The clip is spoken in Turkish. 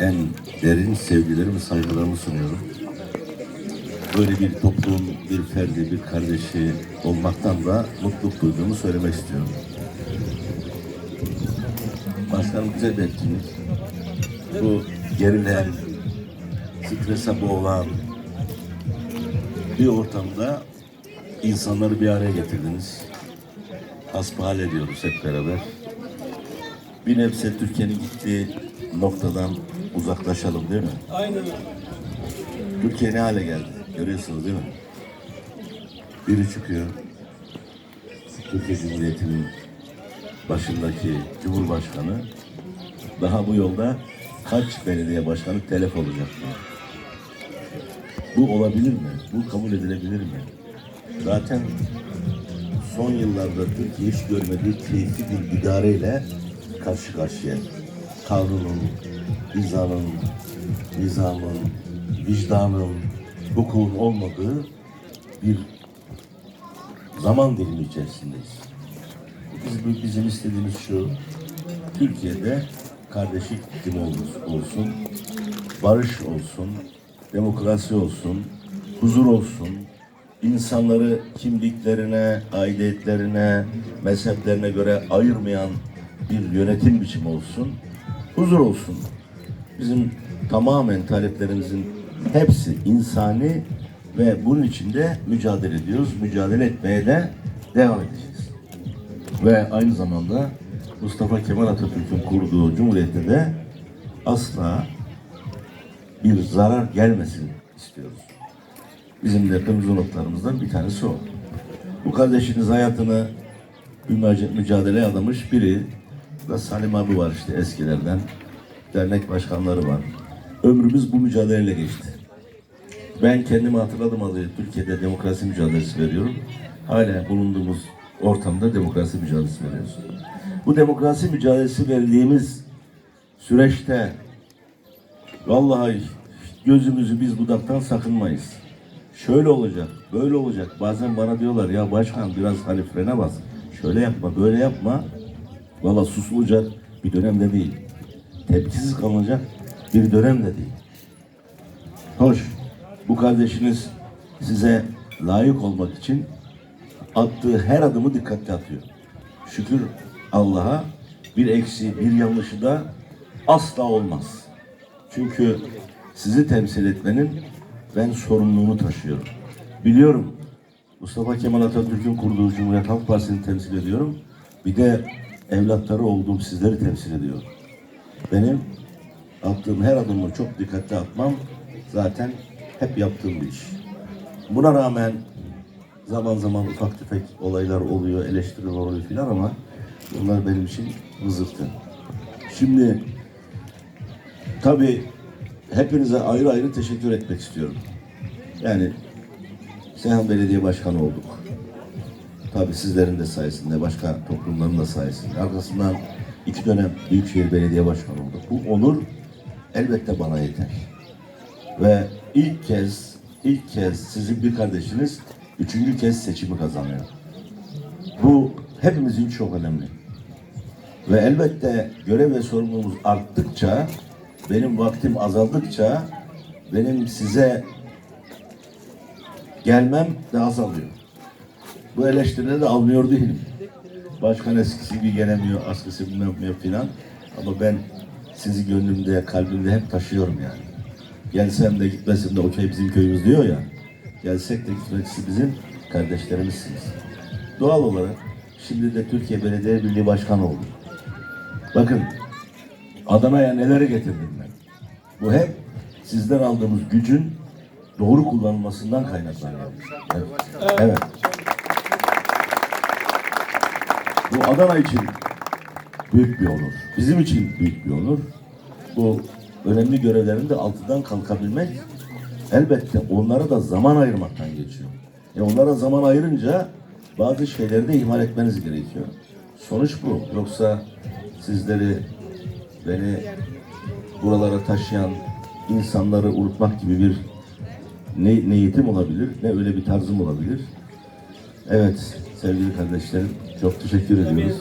en derin sevgilerimi, saygılarımı sunuyorum. Böyle bir toplum, bir ferdi, bir kardeşi olmaktan da mutluluk duyduğumu söylemek istiyorum. Başkanım güzel bir. Bu gerilen, strese boğulan bir ortamda insanları bir araya getirdiniz. Hasbihal ediyoruz hep beraber. Bir nebze Türkiye'nin gittiği noktadan uzaklaşalım değil mi? Aynen öyle. Türkiye ne hale geldi? Görüyorsunuz değil mi? Biri çıkıyor. Türkiye Cumhuriyeti'nin başındaki Cumhurbaşkanı daha bu yolda kaç belediye başkanı telef olacak diyor. Bu olabilir mi? Bu kabul edilebilir mi? Zaten son yıllarda Türkiye hiç görmediği keyifli bir idareyle karşı karşıya. Kanunun, hizanın, nizamın, vicdanın, hukukun olmadığı bir zaman dilimi içerisindeyiz. Biz, bizim istediğimiz şu, Türkiye'de kardeşlik iklimi ol- olsun, barış olsun, demokrasi olsun, huzur olsun, insanları kimliklerine, aidiyetlerine, mezheplerine göre ayırmayan bir yönetim biçimi olsun, huzur olsun. Bizim tamamen taleplerimizin hepsi insani ve bunun içinde mücadele ediyoruz. Mücadele etmeye de devam edeceğiz. Ve aynı zamanda Mustafa Kemal Atatürk'ün kurduğu cumhuriyette de asla bir zarar gelmesin istiyoruz. Bizim de kırmızı notlarımızdan bir tanesi o. Bu kardeşiniz hayatını bir müca- mücadeleye adamış biri da Salim abi var işte eskilerden. Dernek başkanları var. Ömrümüz bu mücadeleyle geçti. Ben kendimi hatırladım adı Türkiye'de demokrasi mücadelesi veriyorum. Hala bulunduğumuz ortamda demokrasi mücadelesi veriyoruz. Bu demokrasi mücadelesi verdiğimiz süreçte vallahi gözümüzü biz budaktan sakınmayız. Şöyle olacak, böyle olacak. Bazen bana diyorlar ya başkan biraz hani frene bas. Şöyle yapma, böyle yapma. Valla susulacak bir dönemde değil. Tepkisiz kalınacak bir dönemde değil. Hoş, bu kardeşiniz size layık olmak için attığı her adımı dikkatli atıyor. Şükür Allah'a bir eksiği, bir yanlışı da asla olmaz. Çünkü sizi temsil etmenin ben sorumluluğunu taşıyorum. Biliyorum Mustafa Kemal Atatürk'ün kurduğu Cumhuriyet Halk Partisi'ni temsil ediyorum. Bir de evlatları olduğum sizleri temsil ediyorum. Benim attığım her adımı çok dikkatli atmam zaten hep yaptığım bir iş. Buna rağmen zaman zaman ufak tefek olaylar oluyor, eleştiriler oluyor filan ama bunlar benim için vızırtı. Şimdi tabii hepinize ayrı ayrı teşekkür etmek istiyorum. Yani Seyhan Belediye Başkanı olduk. Tabii sizlerin de sayesinde, başka toplumların da sayesinde. Arkasından iki dönem Büyükşehir Belediye Başkanı olduk. Bu onur elbette bana yeter. Ve ilk kez, ilk kez sizin bir kardeşiniz üçüncü kez seçimi kazanıyor. Bu hepimiz için çok önemli. Ve elbette görev ve sorumluluğumuz arttıkça, benim vaktim azaldıkça, benim size gelmem de azalıyor. Bu eleştirileri de almıyor değilim. Başkan eskisi gibi gelemiyor, askısı bilmem yapmıyor filan. Ama ben sizi gönlümde, kalbimde hep taşıyorum yani. Gelsem de gitmesem de okey bizim köyümüz diyor ya. Gelsek de gitmesi bizim kardeşlerimizsiniz. Doğal olarak şimdi de Türkiye Belediye Birliği Başkanı oldum. Bakın Adana'ya nelere getirdim ben. Bu hep sizden aldığımız gücün doğru kullanılmasından kaynaklanıyor. Evet. evet. Bu Adana için büyük bir onur. Bizim için büyük bir onur. Bu önemli görevlerin de altından kalkabilmek elbette onlara da zaman ayırmaktan geçiyor. E onlara zaman ayırınca bazı şeyleri de ihmal etmeniz gerekiyor. Sonuç bu. Yoksa sizleri beni buralara taşıyan insanları unutmak gibi bir ne, niyetim olabilir, ne öyle bir tarzım olabilir. Evet sevgili kardeşlerim çok teşekkür ediyoruz.